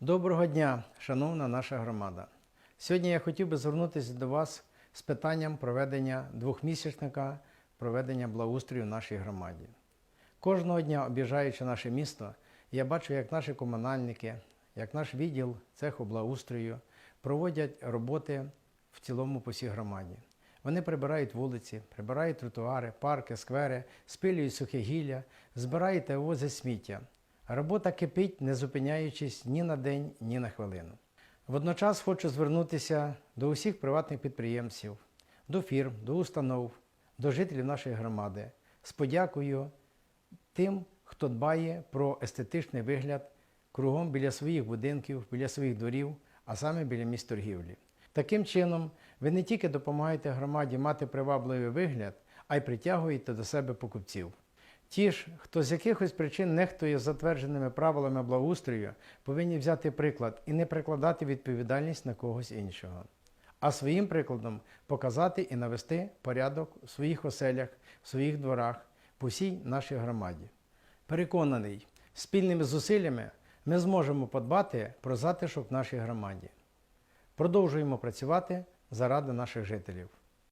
Доброго дня, шановна наша громада. Сьогодні я хотів би звернутися до вас з питанням проведення двохмісячника проведення благоустрою в нашій громаді. Кожного дня, об'їжджаючи наше місто, я бачу, як наші комунальники, як наш відділ цеху благоустрою проводять роботи в цілому по всій громаді. Вони прибирають вулиці, прибирають тротуари, парки, сквери, спилюють сухе гілля, збирають та вивозять сміття. Робота кипить, не зупиняючись ні на день, ні на хвилину. Водночас хочу звернутися до усіх приватних підприємців, до фірм, до установ, до жителів нашої громади з подякою тим, хто дбає про естетичний вигляд кругом біля своїх будинків, біля своїх дворів, а саме біля місць торгівлі. Таким чином, ви не тільки допомагаєте громаді мати привабливий вигляд, а й притягуєте до себе покупців. Ті ж, хто з якихось причин нехтує затвердженими правилами благоустрою, повинні взяти приклад і не прикладати відповідальність на когось іншого, а своїм прикладом показати і навести порядок у своїх оселях, в своїх дворах, по всій нашій громаді. Переконаний, спільними зусиллями ми зможемо подбати про затишок в нашій громаді. Продовжуємо працювати заради наших жителів.